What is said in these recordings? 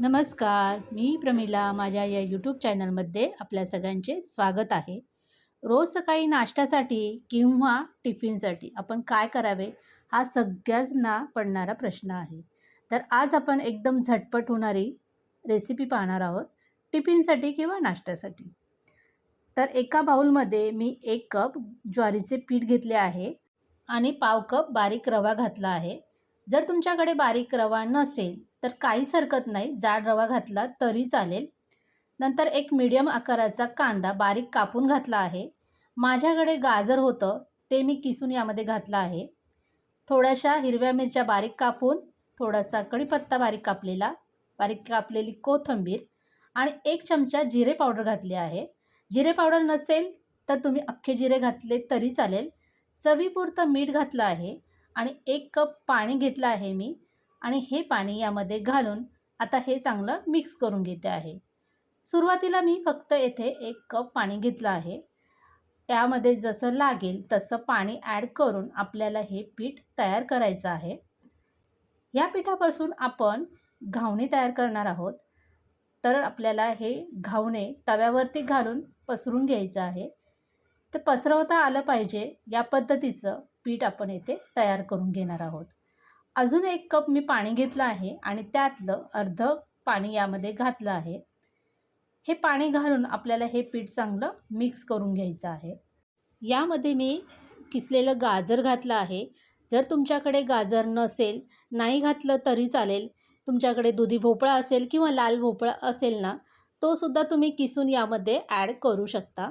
नमस्कार मी प्रमिला. माझ्या या यूट्यूब चॅनलमध्ये आपल्या सगळ्यांचे स्वागत आहे. रोज सकाळी नाश्त्यासाठी किंवा टिफिनसाठी आपण काय करावे हा सगळ्यांना पडणारा प्रश्न आहे. तर आज आपण एकदम झटपट होणारी रेसिपी पाहणार आहोत टिफिनसाठी किंवा नाश्त्यासाठी. तर एका बाऊलमध्ये मी एक कप ज्वारीचे पीठ घेतले आहे आणि पाव कप बारीक रवा घातला आहे. जर तुमच्याकडे बारीक रवा नसेल तर काहीच हरकत नाही. जाड रवा घातला तरी चालेल. नंतर एक मीडियम आकाराचा कांदा बारीक कापून घातला आहे. माझ्याकडे गाजर होतं. ते मी किसून यामध्ये घातलं आहे. थोड्याशा हिरव्या मिरच्या बारीक कापून थोडासा कढीपत्ता बारीक कापलेला बारीक कापलेली कोथिंबीर आणि एक चमचा जिरे पावडर घातली आहे. जिरे पावडर नसेल तर तुम्ही अख्खे जिरे घातले तरी चालेल. चवीपुरतं मीठ घातलं आहे आणि एक कप पाणी घेतलं आहे मी. आणि हे पाणी यामध्ये घालून आता हे चांगलं मिक्स करून घेते आहे. सुरुवातीला मी फक्त येथे एक कप पाणी घेतलं आहे. त्यामध्ये जसं लागेल तसं पाणी ॲड करून आपल्याला हे पीठ तयार करायचं आहे. या पिठापासून आपण घावणे तयार करणार आहोत. तर आपल्याला हे घावणे तव्यावरती घालून पसरून घ्यायचं आहे. तर पसरवता आलं पाहिजे या पद्धतीचं पीठ आपण येथे तयार करून घेणार आहोत. अजून एक कप मी पाणी घेतलं आहे आणि त्यातलं अर्ध पाणी यामध्ये घातलं आहे. हे पाणी घालून आपल्याला हे पीठ चांगलं मिक्स करून घ्यायचं आहे. यामध्ये मी किसलेलं गाजर घातलं आहे. जर तुमच्याकडे गाजर नसेल नाही घातलं तरी चालेल. तुमच्याकडे दुधी भोपळा असेल किंवा लाल भोपळा असेल ना तो सुद्धा तुम्ही किसून यामध्ये ॲड करू शकता.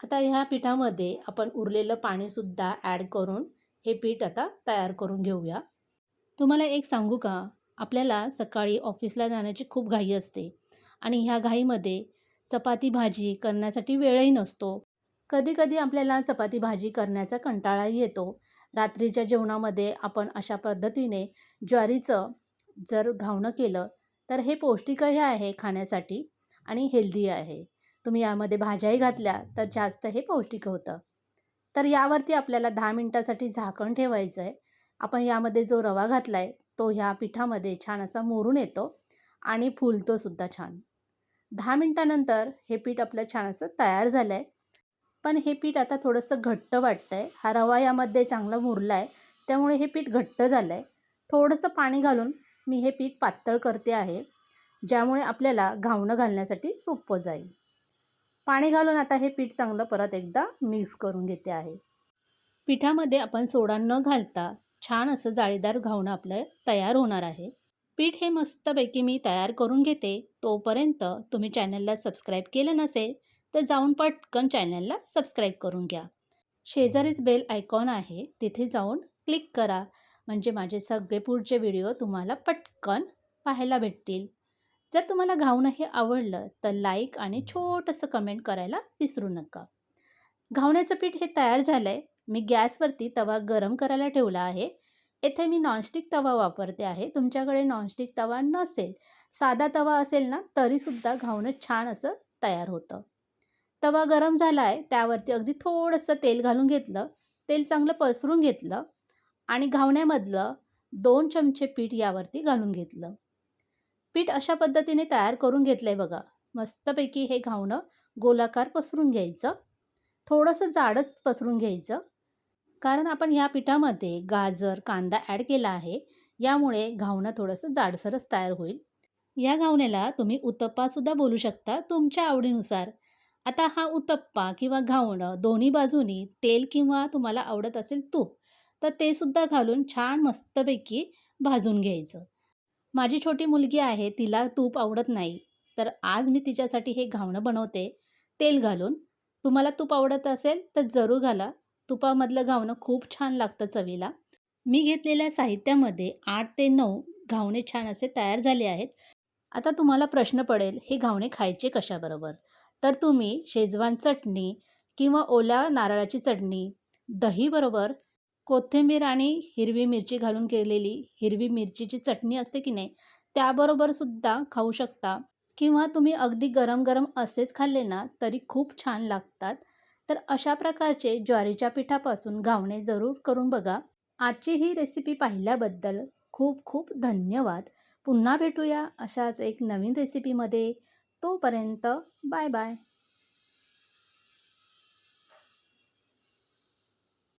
आता ह्या पिठामध्ये आपण उरलेलं पाणीसुद्धा ॲड करून हे पीठ आता तयार करून घेऊया. तुम्हाला एक सांगू का? आपल्याला सकाळी ऑफिसला जाण्याची खूप घाई असते आणि ह्या घाईमध्ये चपाती भाजी करण्यासाठी वेळही नसतो. कधीकधी आपल्याला चपाती भाजी करण्याचा कंटाळाही येतो. रात्रीच्या जेवणामध्ये आपण अशा पद्धतीने ज्वारीचं जर घावणं केलं तर हे पौष्टिकही आहे खाण्यासाठी आणि हेल्दी आहे. तुम्ही यामध्ये भाज्याही घातल्या तर जास्त हे पौष्टिक होतं. तर यावरती आपल्याला दहा मिनटासाठी झाकण ठेवायचं आहे आपण यामध्ये जो रवा घातला आहे तो ह्या पिठामध्ये छान असा मोरून येतो आणि फुलतोसुद्धा छान. दहा मिनटानंतर हे पीठ आपलं छान असं तयार झालं आहे पण हे पीठ आता थोडंसं घट्ट वाटतं आहे हा रवा यामध्ये चांगला मुरला आहे त्यामुळे हे पीठ घट्ट झालं आहे थोडंसं पाणी घालून मी हे पीठ पातळ करते आहे ज्यामुळे आपल्याला घावणं घालण्यासाठी सोपं जाईल. पाणी घालून आता हे पीठ चांगलं परत एकदा मिक्स करून घेते आहे. पिठामध्ये आपण सोडा न घालता छान असं जाळीदार घावणं आपलं तयार होणार आहे. पीठ हे मस्तपैकी मी तयार करून घेते. तोपर्यंत तुम्ही चॅनलला सबस्क्राईब केलं नसेल तर जाऊन पटकन चॅनलला सबस्क्राईब करून घ्या. शेजारीच बेल आयकॉन आहे तिथे जाऊन क्लिक करा. म्हणजे माझे सगळे पुढचे व्हिडिओ तुम्हाला पटकन पाहायला भेटतील. जर तुम्हाला घावणं हे आवडलं तर लाईक आणि छोटंसं कमेंट करायला विसरू नका. घावण्याचं पीठ हे तयार झालं आहे मी गॅसवरती तवा गरम करायला ठेवला आहे. येथे मी नॉनस्टिक तवा वापरते आहे. तुमच्याकडे नॉनस्टिक तवा नसेल साधा तवा असेल ना तरीसुद्धा घावणं छान असं तयार होतं. तवा गरम झाला आहे त्यावरती अगदी थोडंसं तेल घालून घेतलं. तेल चांगलं पसरून घेतलं आणि घावण्यामधलं दोन चमचे पीठ यावरती घालून घेतलं. पीठ अशा पद्धतीने तयार करून घेतलं आहे बघा. मस्तपैकी हे घावणं गोलाकार पसरून घ्यायचं. थोडंसं जाडच पसरून घ्यायचं. कारण आपण ह्या पिठामध्ये गाजर कांदा ॲड केला आहे. यामुळे घावणं थोडंसं जाडसरच तयार होईल. या घावण्याला तुम्ही उत्तप्पासुद्धा बोलू शकता तुमच्या आवडीनुसार. आता हा उत्तप्पा किंवा घावणं दोन्ही बाजूनी तेल किंवा तुम्हाला आवडत असेल तूप तर ते सुद्धा घालून छान मस्तपैकी भाजून घ्यायचं. माझी छोटी मुलगी आहे तिला तूप आवडत नाही. तर आज मी तिच्यासाठी हे घावणं बनवते. तेल घालून. तुम्हाला तूप आवडत असेल तर जरूर घाला. तुपामधलं घावणं खूप छान लागतं चवीला. मी घेतलेल्या साहित्यामध्ये आठ ते नऊ घावणे छान असे तयार झाले आहेत. आता तुम्हाला प्रश्न पडेल हे घावणे खायचे कशाबरोबर? तर तुम्ही शेजवान चटणी किंवा ओल्या नारळाची चटणी दहीबरोबर कोथिंबीर आणि हिरवी मिरची घालून केलेली हिरवी मिरचीची चटणी असते की नाही त्याबरोबरसुद्धा खाऊ शकता. किंवा तुम्ही अगदी गरम गरम असेच खाल्ले ना तरी खूप छान लागतात. तर अशा प्रकारचे ज्वारीच्या पिठापासून घावणे जरूर करून बघा. आजची ही रेसिपी पाहिल्याबद्दल खूप खूप धन्यवाद. पुन्हा भेटूया अशाच एक नवीन रेसिपीमध्ये तोपर्यंत बाय बाय.